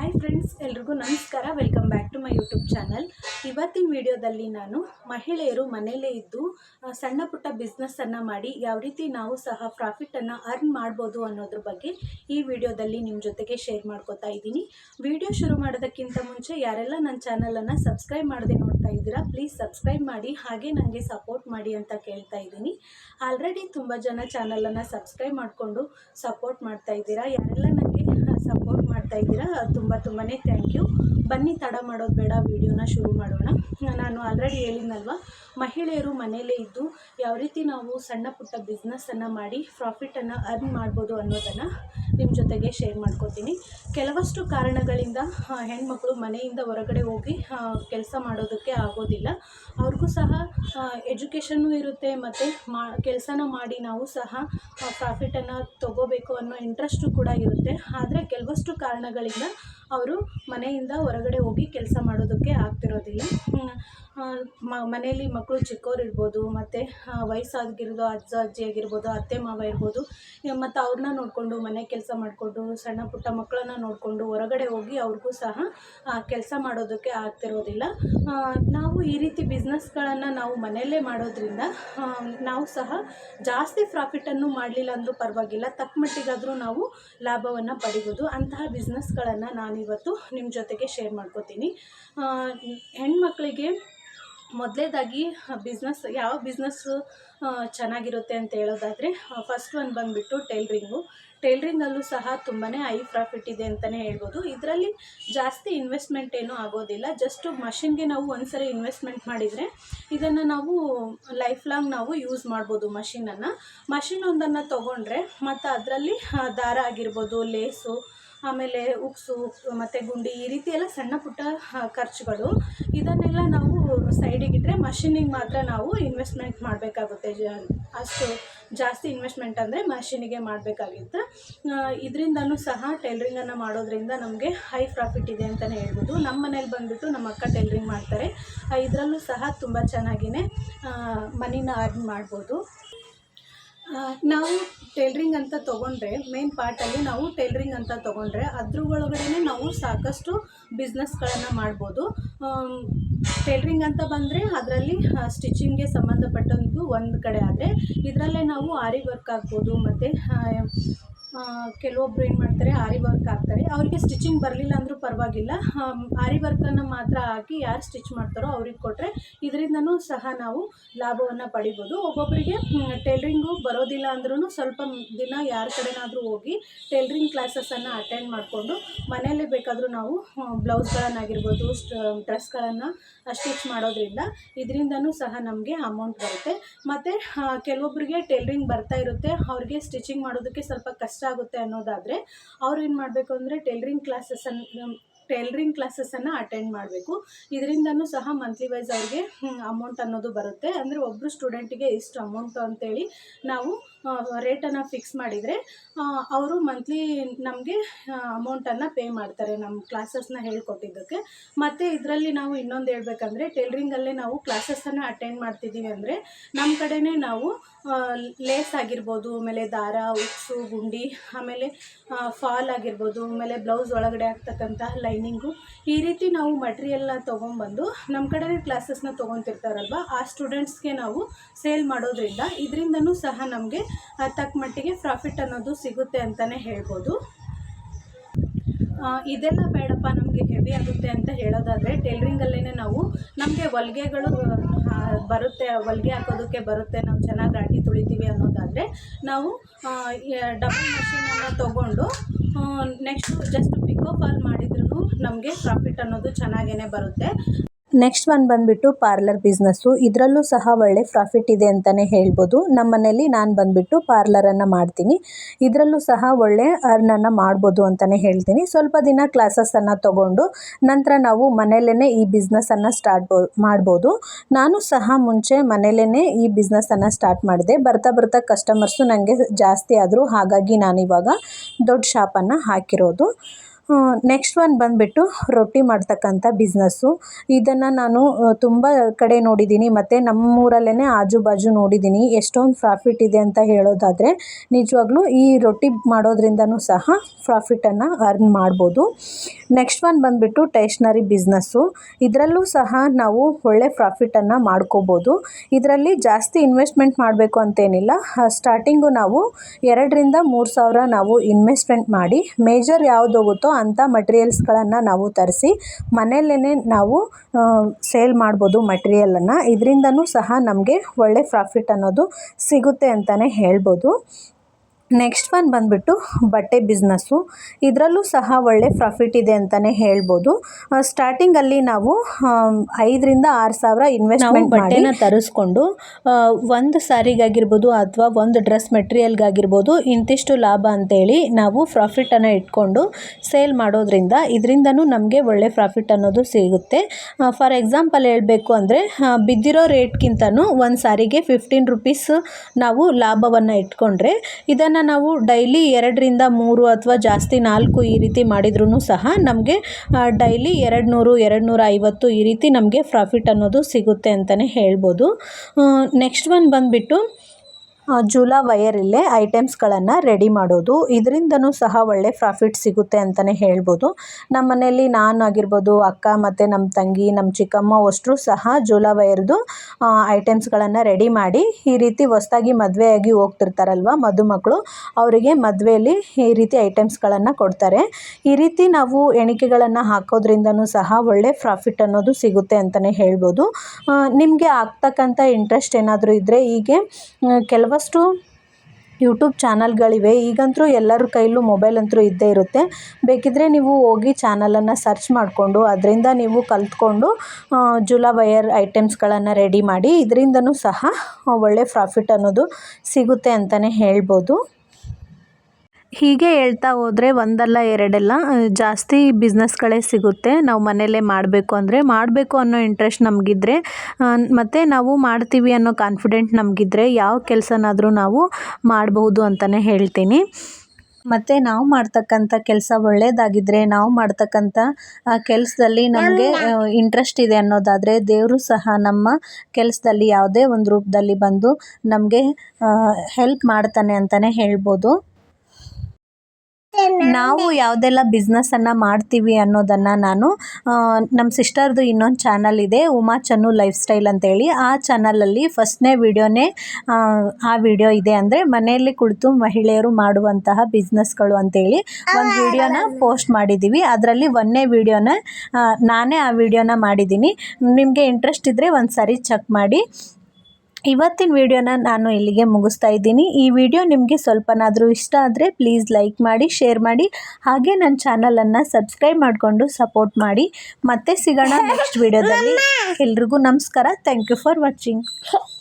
Hi friends ಎಲ್ರಿಗೂ ನಮಸ್ಕಾರ. Welcome back to my YouTube channel ಇವತ್ತಿನ ವಿಡಿಯೋದಲ್ಲಿ ನಾನು ಮಹಿಳೆಯರು ಮನೆಯಲ್ಲೇ ಇದ್ದು ಸಣ್ಣ ಪುಟ್ಟ ಬಿಸ್ನೆಸ್ಸನ್ನು ಮಾಡಿ ಯಾವ ರೀತಿ ನಾವು ಸಹ ಪ್ರಾಫಿಟನ್ನು ಅರ್ನ್ ಮಾಡ್ಬೋದು ಅನ್ನೋದ್ರ ಬಗ್ಗೆ ಈ ವಿಡಿಯೋದಲ್ಲಿ ನಿಮ್ಮ ಜೊತೆಗೆ ಶೇರ್ ಮಾಡ್ಕೋತಾ ಇದ್ದೀನಿ. ವಿಡಿಯೋ ಶುರು ಮಾಡೋದಕ್ಕಿಂತ ಮುಂಚೆ ಯಾರೆಲ್ಲ ನನ್ನ ಚಾನಲನ್ನು ಸಬ್ಸ್ಕ್ರೈಬ್ ಮಾಡದೆ ನೋಡ್ತಾ ಇದ್ದೀರಾ ಪ್ಲೀಸ್ ಸಬ್ಸ್ಕ್ರೈಬ್ ಮಾಡಿ, ಹಾಗೆ ನನಗೆ ಸಪೋರ್ಟ್ ಮಾಡಿ ಅಂತ ಕೇಳ್ತಾ ಇದ್ದೀನಿ. ಆಲ್ರೆಡಿ ತುಂಬ ಜನ ಚಾನಲನ್ನು ಸಬ್ಸ್ಕ್ರೈಬ್ ಮಾಡಿಕೊಂಡು ಸಪೋರ್ಟ್ ಮಾಡ್ತಾ ಇದ್ದೀರಾ. ಯಾರೆಲ್ಲ ನನಗೆ ಸಪೋರ್ಟ್ ಮಾಡ್ತಾ ಇದ್ದೀರಾ? ತುಂಬ ತುಂಬಾ ಥ್ಯಾಂಕ್ ಯು ಬನ್ನಿ, ತಡ ಮಾಡೋದು ಬೇಡ, ವಿಡಿಯೋನ ಶುರು ಮಾಡೋಣ. ನಾನು ಆಲ್ರೆಡಿ ಹೇಳಿದ್ನಲ್ವ, ಮಹಿಳೆಯರು ಮನೆಯಲ್ಲೇ ಇದ್ದು ಯಾವ ರೀತಿ ನಾವು ಸಣ್ಣ ಪುಟ್ಟ ಬಿಸ್ನೆಸ್ಸನ್ನು ಮಾಡಿ ಪ್ರಾಫಿಟನ್ನು ಅರ್ನ್ ಮಾಡ್ಬೋದು ಅನ್ನೋದನ್ನು ನಿಮ್ಮ ಜೊತೆಗೆ ಶೇರ್ ಮಾಡ್ಕೋತೀನಿ. ಕೆಲವಷ್ಟು ಕಾರಣಗಳಿಂದ ಹೆಣ್ಮಕ್ಳು ಮನೆಯಿಂದ ಹೊರಗಡೆ ಹೋಗಿ ಕೆಲಸ ಮಾಡೋದಕ್ಕೆ ಆಗೋದಿಲ್ಲ. ಅವ್ರಿಗೂ ಸಹ ಎಜುಕೇಷನ್ನು ಇರುತ್ತೆ ಮತ್ತು ಮಾ, ಕೆಲಸನ ಮಾಡಿ ನಾವು ಸಹ ಪ್ರಾಫಿಟನ್ನು ತಗೋಬೇಕು ಅನ್ನೋ ಇಂಟ್ರೆಸ್ಟು ಕೂಡ ಇರುತ್ತೆ. ಆದರೆ, ಕೆಲವಷ್ಟು ಕಾರಣಗಳಿಂದ ಅವರು ಮನೆಯಿಂದ ಹೊರಗಡೆ ಹೋಗಿ ಕೆಲಸ ಮಾಡೋದಕ್ಕೆ ಆಗ್ತಿರೋದಿಲ್ಲ. ಮ, ಮನೆಯಲ್ಲಿ ಮಕ್ಕಳು ಚಿಕ್ಕವ್ರು ಇರ್ಬೋದು, ಮತ್ತು ವಯಸ್ಸಾಗಿರೋದು ಅಜ್ಜ, ಅಜ್ಜಿ ಆಗಿರ್ಬೋದು, ಅತ್ತೆ, ಮಾವ ಇರ್ಬೋದು ಮತ್ತು ಅವ್ರನ್ನ ನೋಡಿಕೊಂಡು ಮನೆ ಕೆಲಸ ಮಾಡಿಕೊಂಡು, ಸಣ್ಣ ಪುಟ್ಟ ಮಕ್ಕಳನ್ನ ನೋಡಿಕೊಂಡು ಹೊರಗಡೆ ಹೋಗಿ ಅವ್ರಿಗೂ ಸಹ ಕೆಲಸ ಮಾಡೋದಕ್ಕೆ ಆಗ್ತಿರೋದಿಲ್ಲ. ನಾವು ಈ ರೀತಿ ಬಿಸ್ನೆಸ್ಗಳನ್ನು ನಾವು ಮನೆಯಲ್ಲೇ ಮಾಡೋದ್ರಿಂದ ನಾವು ಸಹ ಜಾಸ್ತಿ ಪ್ರಾಫಿಟನ್ನು ಮಾಡಲಿಲ್ಲ ಅಂದರೂ ಪರವಾಗಿಲ್ಲ, ತಕ್ಕ ಮಟ್ಟಿಗಾದರೂ ನಾವು ಲಾಭವನ್ನು ಪಡಿಬೋದು. ಅಂತಹ ಬಿಸ್ನೆಸ್ಗಳನ್ನು ನಾನಿವತ್ತು ನಿಮ್ಮ ಜೊತೆಗೆ ಶೇರ್ ಮಾಡ್ಕೋತೀನಿ. ಹೆಣ್ಮಕ್ಳಿಗೆ ಮೊದಲೇದಾಗಿ ಬಿಸ್ನೆಸ್ ಯಾವ ಬಿಸ್ನೆಸ್ಸು ಚೆನ್ನಾಗಿರುತ್ತೆ ಅಂತ ಹೇಳೋದಾದರೆ ಫಸ್ಟ್ ಒಂದು ಬಂದುಬಿಟ್ಟು ಟೈಲ್ರಿಂಗು ಟೈಲ್ರಿಂಗಲ್ಲೂ ಸಹ ತುಂಬಾ ಹೈ ಪ್ರಾಫಿಟ್ ಇದೆ ಅಂತಲೇ ಹೇಳ್ಬೋದು. ಇದರಲ್ಲಿ ಜಾಸ್ತಿ ಇನ್ವೆಸ್ಟ್ಮೆಂಟ್ ಏನೂ ಆಗೋದಿಲ್ಲ. ಜಸ್ಟ್ ಮಷಿನ್ಗೆ ನಾವು ಒಂದ್ಸರಿ ಇನ್ವೆಸ್ಟ್ಮೆಂಟ್ ಮಾಡಿದರೆ ಇದನ್ನು ನಾವು ಲೈಫ್ ಲಾಂಗ್ ನಾವು ಯೂಸ್ ಮಾಡ್ಬೋದು ಮಷಿನನ್ನು ಮಷಿನ್ ಒಂದನ್ನು ತೊಗೊಂಡ್ರೆ ಮತ್ತು ಅದರಲ್ಲಿ ದಾರ ಆಗಿರ್ಬೋದು ಲೇಸು ಆಮೇಲೆ ಉಕ್ಸು ಮತ್ತು ಗುಂಡಿ ಈ ರೀತಿ ಎಲ್ಲ ಸಣ್ಣ ಪುಟ್ಟ ಖರ್ಚುಗಳು. ಇದನ್ನೆಲ್ಲ ನಾವು ಸೈಡಿಗಿಟ್ಟರೆ ಮಷಿನಿಗೆ ಮಾತ್ರ ನಾವು ಇನ್ವೆಸ್ಟ್ಮೆಂಟ್ ಮಾಡಬೇಕಾಗುತ್ತೆ. ಅಷ್ಟು ಜಾಸ್ತಿ ಇನ್ವೆಸ್ಟ್ಮೆಂಟ್ ಅಂದರೆ ಮಷಿನಿಗೆ ಮಾಡಬೇಕಾಗಿತ್ತು. ಇದರಿಂದನೂ ಸಹ ಟೈಲ್ರಿಂಗನ್ನು ಮಾಡೋದ್ರಿಂದ ನಮಗೆ ಹೈ ಪ್ರಾಫಿಟ್ ಇದೆ ಅಂತಲೇ ಹೇಳ್ಬೋದು. ನಮ್ಮ ಮನೇಲಿ ಬಂದುಬಿಟ್ಟು ನಮ್ಮ ಅಕ್ಕ ಟೈಲ್ರಿಂಗ್ ಮಾಡ್ತಾರೆ. ಇದರಲ್ಲೂ ಸಹ ತುಂಬ ಚೆನ್ನಾಗಿಯೇ ಮನಿನ ಅರ್ನ್ ಮಾಡ್ಬೋದು. ನಾವು ಟೈಲ್ರಿಂಗ್ ಅಂತ ತೊಗೊಂಡ್ರೆ ಮೇನ್ ಪಾರ್ಟಲ್ಲಿ ನಾವು ಟೈಲ್ರಿಂಗ್ ಅಂತ ತೊಗೊಂಡ್ರೆ ಅದ್ರ ಒಳಗಡೆ ನಾವು ಸಾಕಷ್ಟು ಬಿಸ್ನೆಸ್ಗಳನ್ನು ಮಾಡ್ಬೋದು. ಟೈಲ್ರಿಂಗ್ ಅಂತ ಬಂದರೆ ಅದರಲ್ಲಿ ಸ್ಟಿಚಿಂಗ್ಗೆ ಸಂಬಂಧಪಟ್ಟಂತೂ ಒಂದು ಕಡೆ ಆದರೆ, ಇದರಲ್ಲೇ ನಾವು ಆರಿ ವರ್ಕ್ ಆಗ್ಬೋದು, ಮತ್ತು ಕೆಲವೊಬ್ರು ಏನು ಮಾಡ್ತಾರೆ, ಆರಿ ವರ್ಕ್ ಹಾಕ್ತಾರೆ. ಅವರಿಗೆ ಸ್ಟಿಚಿಂಗ್ ಬರಲಿಲ್ಲ ಅಂದರೂ ಪರವಾಗಿಲ್ಲ. ಆರಿ ವರ್ಕನ್ನು ಮಾತ್ರ ಹಾಕಿ ಯಾರು ಸ್ಟಿಚ್ ಮಾಡ್ತಾರೋ ಅವ್ರಿಗೆ ಕೊಟ್ಟರೆ ಇದರಿಂದನೂ ಸಹ ನಾವು ಲಾಭವನ್ನು ಪಡಿಬೋದು. ಒಬ್ಬೊಬ್ಬರಿಗೆ ಟೈಲ್ರಿಂಗು ಬರೋದಿಲ್ಲ ಅಂದ್ರೂ ಸ್ವಲ್ಪ ದಿನ ಯಾರ ಕಡೆನಾದರೂ ಹೋಗಿ ಟೈಲ್ರಿಂಗ್ ಕ್ಲಾಸಸನ್ನು ಅಟೆಂಡ್ ಮಾಡಿಕೊಂಡು ಮನೆಯಲ್ಲೇ ಬೇಕಾದರೂ ನಾವು ಬ್ಲೌಸ್ಗಳನ್ನಾಗಿರ್ಬೋದು ಡ್ರೆಸ್ಗಳನ್ನು ಸ್ಟಿಚ್ ಮಾಡೋದ್ರಿಂದ ಇದರಿಂದನೂ ಸಹ ನಮಗೆ ಅಮೌಂಟ್ ಬರುತ್ತೆ. ಮತ್ತು ಕೆಲವೊಬ್ಬರಿಗೆ ಟೈಲ್ರಿಂಗ್ ಬರ್ತಾ ಇರುತ್ತೆ. ಅವ್ರಿಗೆ ಸ್ಟಿಚಿಂಗ್ ಮಾಡೋದಕ್ಕೆ ಸ್ವಲ್ಪ ಕಷ್ಟ ಆಗುತ್ತೆ ಅನ್ನೋದಾದರೆ ಅವ್ರು ಏನು ಮಾಡಬೇಕು ಅಂದರೆ ಟೈಲ್ರಿಂಗ್ ಕ್ಲಾಸಸನ್ನು ಟೈಲ್ರಿಂಗ್ ಕ್ಲಾಸಸನ್ನು ಅಟೆಂಡ್ ಮಾಡಬೇಕು. ಇದರಿಂದನೂ ಸಹ ಮಂತ್ಲಿ ವೈಸ್ ಅವ್ರಿಗೆ ಅಮೌಂಟ್ ಅನ್ನೋದು ಬರುತ್ತೆ. ಅಂದರೆ ಒಬ್ಬರು ಸ್ಟೂಡೆಂಟಿಗೆ ಇಷ್ಟು ಅಮೌಂಟು ಅಂತೇಳಿ ನಾವು ರೇಟನ್ನು ಫಿಕ್ಸ್ ಮಾಡಿದರೆ ಅವರು ಮಂತ್ಲಿ ನಮಗೆ ಅಮೌಂಟನ್ನು ಪೇ ಮಾಡ್ತಾರೆ ನಮ್ಮ ಕ್ಲಾಸಸ್ನ ಹೇಳ್ಕೊಟ್ಟಿದ್ದಕ್ಕೆ. ಮತ್ತು ಇದರಲ್ಲಿ ನಾವು ಇನ್ನೊಂದು ಹೇಳ್ಬೇಕಂದ್ರೆ ಟೈಲ್ರಿಂಗಲ್ಲೇ ನಾವು ಕ್ಲಾಸಸ್ಸನ್ನು ಅಟೆಂಡ್ ಮಾಡ್ತಿದ್ದೀವಿ ಅಂದರೆ ನಮ್ಮ ಕಡೆನೇ ನಾವು ಲೇಸ್ ಆಗಿರ್ಬೋದು, ಆಮೇಲೆ ದಾರ, ಉಕ್ಸು, ಗುಂಡಿ, ಆಮೇಲೆ ಫಾಲ್ ಆಗಿರ್ಬೋದು, ಆಮೇಲೆ ಬ್ಲೌಸ್ ಒಳಗಡೆ ಆಗ್ತಕ್ಕಂತಹ ಲೈನಿಂಗು ಈ ರೀತಿ ನಾವು ಮಟ್ರಿಯಲ್ನ ತೊಗೊಂಬಂದು ನಮ್ಮ ಕಡೆನೇ ಕ್ಲಾಸಸ್ನ ತೊಗೊತಿರ್ತಾರಲ್ವ, ಆ ಸ್ಟೂಡೆಂಟ್ಸ್ಗೆ ನಾವು ಸೇಲ್ ಮಾಡೋದ್ರಿಂದ ಇದರಿಂದನೂ ಸಹ ನಮಗೆ ತಕ್ಕ ಮಟ್ಟಿಗೆ ಪ್ರಾಫಿಟ್ ಅನ್ನೋದು ಸಿಗುತ್ತೆ ಅಂತಲೇ ಹೇಳ್ಬೋದು. ಇದೆಲ್ಲ ಬೇಡಪ್ಪ, ನಮಗೆ ಹೆವಿ ಆಗುತ್ತೆ ಅಂತ ಹೇಳೋದಾದರೆ ಟೈಲ್ರಿಂಗಲ್ಲೇ ನಾವು ನಮಗೆ ಹೊಲ್ಗೆಗಳು ಬರುತ್ತೆ, ಹೊಲ್ಗೆ ಹಾಕೋದಕ್ಕೆ ಬರುತ್ತೆ, ನಾವು ಚೆನ್ನಾಗಿ ರಾಟಿ ತುಳಿತೀವಿ ಅನ್ನೋದಾದರೆ, ನಾವು ಡಬಲ್ ಮಷೀನನ್ನು ತೊಗೊಂಡು ನೆಕ್ಸ್ಟು ಜಸ್ಟ್ ಪಿಕೋ ಫಾಲ್ ಮಾಡಿದ್ರೂ ನಮಗೆ ಪ್ರಾಫಿಟ್ ಅನ್ನೋದು ಚೆನ್ನಾಗೇ ಬರುತ್ತೆ. ನೆಕ್ಸ್ಟ್ ಒನ್ ಬಂದ್ಬಿಟ್ಟು ಪಾರ್ಲರ್ ಬಿಸ್ನೆಸ್ಸು ಇದರಲ್ಲೂ ಸಹ ಒಳ್ಳೆ ಪ್ರಾಫಿಟ್ ಇದೆ ಅಂತಲೇ ಹೇಳ್ಬೋದು. ನಮ್ಮ ಮನೇಲಿ ನಾನು ಬಂದುಬಿಟ್ಟು ಪಾರ್ಲರನ್ನು ಮಾಡ್ತೀನಿ. ಇದರಲ್ಲೂ ಸಹ ಒಳ್ಳೆ ಅರ್ನನ್ನು ಮಾಡ್ಬೋದು ಅಂತಲೇ ಹೇಳ್ತೀನಿ. ಸ್ವಲ್ಪ ದಿನ ಕ್ಲಾಸಸನ್ನು ತಗೊಂಡು ನಂತರ ನಾವು ಮನೆಯಲ್ಲೇ ಈ ಬಿಸ್ನೆಸ್ಸನ್ನು ಸ್ಟಾರ್ಟ್ ಮಾಡ್ಬೋದು. ನಾನು ಸಹ ಮುಂಚೆ ಮನೆಯಲ್ಲೇ ಈ ಬಿಸ್ನೆಸ್ಸನ್ನು ಸ್ಟಾರ್ಟ್ ಮಾಡಿದೆ. ಬರ್ತಾ ಬರ್ತಾ ಕಸ್ಟಮರ್ಸು ನನಗೆ ಜಾಸ್ತಿ ಆದರೂ ಹಾಗಾಗಿ ನಾನಿವಾಗ ದೊಡ್ಡ ಶಾಪನ್ನು ಹಾಕಿರೋದು. ನೆಕ್ಸ್ಟ್ ಒನ್ ಬಂದುಬಿಟ್ಟು ರೊಟ್ಟಿ ಮಾಡ್ತಕ್ಕಂಥ ಬಿಸ್ನೆಸ್ಸು ಇದನ್ನು ನಾನು ತುಂಬ ಕಡೆ ನೋಡಿದ್ದೀನಿ ಮತ್ತು ನಮ್ಮೂರಲ್ಲೇ ಆಜು ಬಾಜು ನೋಡಿದ್ದೀನಿ ಎಷ್ಟೊಂದು ಪ್ರಾಫಿಟ್ ಇದೆ ಅಂತ ಹೇಳೋದಾದರೆ, ನಿಜವಾಗ್ಲೂ ಈ ರೊಟ್ಟಿ ಮಾಡೋದ್ರಿಂದನೂ ಸಹ ಪ್ರಾಫಿಟನ್ನು ಅರ್ನ್ ಮಾಡ್ಬೋದು. ನೆಕ್ಸ್ಟ್ ಒನ್ ಬಂದುಬಿಟ್ಟು ಟೇಷ್ನರಿ ಬಿಸ್ನೆಸ್ಸು ಇದರಲ್ಲೂ ಸಹ ನಾವು ಒಳ್ಳೆ ಪ್ರಾಫಿಟನ್ನು ಮಾಡ್ಕೋಬೋದು. ಇದರಲ್ಲಿ ಜಾಸ್ತಿ ಇನ್ವೆಸ್ಟ್ಮೆಂಟ್ ಮಾಡಬೇಕು ಅಂತೇನಿಲ್ಲ. ಸ್ಟಾರ್ಟಿಂಗು ನಾವು ಎರಡರಿಂದ ಮೂರು ಸಾವಿರ ನಾವು ಇನ್ವೆಸ್ಟ್ಮೆಂಟ್ ಮಾಡಿ ಮೇಜರ್ ಯಾವುದೋಗುತ್ತೋ ಹೋಗುತ್ತೋ ಅಂಥ ಮಟೀರಿಯಲ್ಸ್ಗಳನ್ನು ನಾವು ತರಿಸಿ ಮನೆಯಲ್ಲೇ ನಾವು ಸೇಲ್ ಮಾಡ್ಬೋದು ಮಟೀರಿಯಲನ್ನು ಇದರಿಂದನೂ ಸಹ ನಮಗೆ ಒಳ್ಳೆ ಪ್ರಾಫಿಟ್ ಅನ್ನೋದು ಸಿಗುತ್ತೆ ಅಂತಲೇ ಹೇಳ್ಬೋದು. ನೆಕ್ಸ್ಟ್ ಒನ್ ಬಂದುಬಿಟ್ಟು ಬಟ್ಟೆ ಬಿಸ್ನೆಸ್ಸು ಇದರಲ್ಲೂ ಸಹ ಒಳ್ಳೆ ಪ್ರಾಫಿಟ್ ಇದೆ ಅಂತಲೇ ಹೇಳ್ಬೋದು. ಸ್ಟಾರ್ಟಿಂಗಲ್ಲಿ ನಾವು ಐದರಿಂದ ಆರು ಸಾವಿರ ಇನ್ವೆಸ್ಟ್ಮೆಂಟ್ ಬಟ್ಟೆನ ತರಿಸ್ಕೊಂಡು ಒಂದು ಸಾರಿಗಾಗಿರ್ಬೋದು ಅಥವಾ ಒಂದು ಡ್ರೆಸ್ ಮೆಟೀರಿಯಲ್ಗಾಗಿರ್ಬೋದು ಇಂತಿಷ್ಟು ಲಾಭ ಅಂತೇಳಿ ನಾವು ಪ್ರಾಫಿಟನ್ನು ಇಟ್ಕೊಂಡು ಸೇಲ್ ಮಾಡೋದ್ರಿಂದ ಇದರಿಂದನೂ ನಮಗೆ ಒಳ್ಳೆ ಪ್ರಾಫಿಟ್ ಅನ್ನೋದು ಸಿಗುತ್ತೆ. ಫಾರ್ ಎಕ್ಸಾಂಪಲ್ ಹೇಳಬೇಕು ಅಂದರೆ ಬಿದ್ದಿರೋ ರೇಟ್ಗಿಂತನೂ ಒಂದು ಸಾರಿಗೆ ಫಿಫ್ಟೀನ್ ರುಪೀಸ್ ನಾವು ಲಾಭವನ್ನು ಇಟ್ಕೊಂಡ್ರೆ ಇದನ್ನು ನಾವು ಡೈಲಿ ಎರಡರಿಂದ ಮೂರು ಅಥವಾ ಜಾಸ್ತಿ ನಾಲ್ಕು ಈ ರೀತಿ ಮಾಡಿದ್ರೂ ಸಹ ನಮಗೆ ಡೈಲಿ ಎರಡು ನೂರು ಎರಡು ನೂರ ಐವತ್ತು ಈ ರೀತಿ ನಮಗೆ ಪ್ರಾಫಿಟ್ ಅನ್ನೋದು ಸಿಗುತ್ತೆ ಅಂತಲೇ ಹೇಳ್ಬೋದು. ನೆಕ್ಸ್ಟ್ ಒನ್ ಬಂದುಬಿಟ್ಟು ಜೂಲಾ ವಯರಲ್ಲೇ ಐಟಮ್ಸ್ಗಳನ್ನು ರೆಡಿ ಮಾಡೋದು. ಇದರಿಂದನೂ ಸಹ ಒಳ್ಳೆ ಪ್ರಾಫಿಟ್ ಸಿಗುತ್ತೆ ಅಂತಲೇ ಹೇಳ್ಬೋದು. ನಮ್ಮ ಮನೆಯಲ್ಲಿ ನಾನು ಆಗಿರ್ಬೋದು ಅಕ್ಕ ಮತ್ತು ನಮ್ಮ ತಂಗಿ ನಮ್ಮ ಚಿಕ್ಕಮ್ಮ ಅಷ್ಟರು ಸಹ ಜೂಲ ವಯರ್ದು ಐಟಮ್ಸ್ಗಳನ್ನು ರೆಡಿ ಮಾಡಿ ಈ ರೀತಿ ಹೊಸ್ದಾಗಿ ಮದುವೆಯಾಗಿ ಹೋಗ್ತಿರ್ತಾರಲ್ವ ಮದುಮಕ್ಕಳು ಅವರಿಗೆ ಮದುವೆಯಲ್ಲಿ ಈ ರೀತಿ ಐಟಮ್ಸ್ಗಳನ್ನು ಕೊಡ್ತಾರೆ. ಈ ರೀತಿ ನಾವು ಎಣಿಕೆಗಳನ್ನು ಹಾಕೋದ್ರಿಂದನೂ ಸಹ ಒಳ್ಳೆ ಪ್ರಾಫಿಟ್ ಅನ್ನೋದು ಸಿಗುತ್ತೆ ಅಂತಲೇ ಹೇಳ್ಬೋದು. ನಿಮಗೆ ಆಗ್ತಕ್ಕಂಥ ಇಂಟ್ರೆಸ್ಟ್ ಏನಾದರೂ ಇದ್ದರೆ ಹೀಗೆ ಆ, ಕೆಲವಷ್ಟು ಯೂಟ್ಯೂಬ್ ಚಾನಲ್ಗಳಿವೆ. ಈಗಂತೂ ಎಲ್ಲರ ಕೈಲೂ ಮೊಬೈಲ್ ಅಂತೂ ಇದ್ದೇ ಇರುತ್ತೆ. ಬೇಕಿದ್ದರೆ ನೀವು ಹೋಗಿ ಚಾನಲನ್ನು ಸರ್ಚ್ ಮಾಡಿಕೊಂಡು, ಅದರಿಂದ ನೀವು ಕಲ್ತ್ಕೊಂಡು ಜುಲಾ ವಯರ್ ಐಟಮ್ಸ್ಗಳನ್ನು ರೆಡಿ ಮಾಡಿ, ಇದರಿಂದನೂ ಸಹ ಒಳ್ಳೆ ಪ್ರಾಫಿಟ್ ಅನ್ನೋದು ಸಿಗುತ್ತೆ ಅಂತಲೇ ಹೇಳ್ಬೋದು. ಹೀಗೆ ಹೇಳ್ತಾ ಹೋದರೆ ಒಂದಲ್ಲ ಎರಡಲ್ಲ ಜಾಸ್ತಿ ಬಿಸ್ನೆಸ್ಗಳೇ ಸಿಗುತ್ತೆ. ನಾವು ಮನೆಯಲ್ಲೇ ಮಾಡಬೇಕು ಅಂದರೆ ಮಾಡಬೇಕು ಅನ್ನೋ ಇಂಟ್ರೆಸ್ಟ್ ನಮಗಿದ್ರೆ ಮತ್ತು ನಾವು ಮಾಡ್ತೀವಿ ಅನ್ನೋ ಕಾನ್ಫಿಡೆಂಟ್ ನಮಗಿದ್ರೆ ಯಾವ ಕೆಲಸನಾದರೂ ನಾವು ಮಾಡಬಹುದು ಅಂತಲೇ ಹೇಳ್ತೀನಿ. ಮತ್ತು ನಾವು ಮಾಡ್ತಕ್ಕಂಥ ಕೆಲಸ ಒಳ್ಳೆಯದಾಗಿದ್ದರೆ ನಾವು ಮಾಡ್ತಕ್ಕಂಥ ಕೆಲಸದಲ್ಲಿ ನಮಗೆ ಇಂಟ್ರೆಸ್ಟ್ ಇದೆ ಅನ್ನೋದಾದರೆ ದೇವರು ಸಹ ನಮ್ಮ ಕೆಲಸದಲ್ಲಿ ಯಾವುದೇ ಒಂದು ರೂಪದಲ್ಲಿ ಬಂದು ನಮಗೆ ಹೆಲ್ಪ್ ಮಾಡ್ತಾನೆ ಅಂತಲೇ ಹೇಳ್ಬೋದು. ನಾವು ಯಾವುದೆಲ್ಲ ಬಿಸ್ನೆಸ್ಸನ್ನು ಮಾಡ್ತೀವಿ ಅನ್ನೋದನ್ನು ನಾನು ನಮ್ಮ ಸಿಸ್ಟರ್ದು ಇನ್ನೊಂದು ಚಾನಲ್ ಇದೆ, ಉಮಾ ಚನ್ನು ಲೈಫ್ ಸ್ಟೈಲ್ ಅಂತೇಳಿ. ಆ ಚಾನಲಲ್ಲಿ ಫಸ್ಟ್ನೇ ವಿಡಿಯೋನೇ, ಆ ವಿಡಿಯೋ ಇದೆ ಅಂದರೆ ಮನೆಯಲ್ಲಿ ಕುಳಿತು ಮಹಿಳೆಯರು ಮಾಡುವಂತಹ ಬಿಸ್ನೆಸ್ಗಳು ಅಂತೇಳಿ ಒಂದು ವಿಡಿಯೋನ ಪೋಸ್ಟ್ ಮಾಡಿದ್ದೀವಿ ಅದರಲ್ಲಿ ಒಂದನೇ ವಿಡಿಯೋನ ನಾನೇ ಆ ವಿಡಿಯೋನ ಮಾಡಿದ್ದೀನಿ ನಿಮಗೆ ಇಂಟ್ರೆಸ್ಟ್ ಇದ್ದರೆ ಒಂದು ಸಾರಿ ಚೆಕ್ ಮಾಡಿ. ಇವತ್ತಿನ ವಿಡಿಯೋನ ನಾನು ಇಲ್ಲಿಗೆ ಮುಗಿಸ್ತಾ ಇದ್ದೀನಿ. ಈ ವಿಡಿಯೋ ನಿಮಗೆ ಸ್ವಲ್ಪನಾದರೂ ಇಷ್ಟ ಆದರೆ ಪ್ಲೀಸ್ ಲೈಕ್ ಮಾಡಿ ಶೇರ್ ಮಾಡಿ ಹಾಗೆ ನನ್ನ ಚಾನಲನ್ನು ಸಬ್ಸ್ಕ್ರೈಬ್ ಮಾಡಿಕೊಂಡು ಸಪೋರ್ಟ್ ಮಾಡಿ. ಮತ್ತೆ ಸಿಗೋಣ ನೆಕ್ಸ್ಟ್ ವಿಡಿಯೋದಲ್ಲಿ. ಎಲ್ರಿಗೂ ನಮಸ್ಕಾರ. Thank you for watching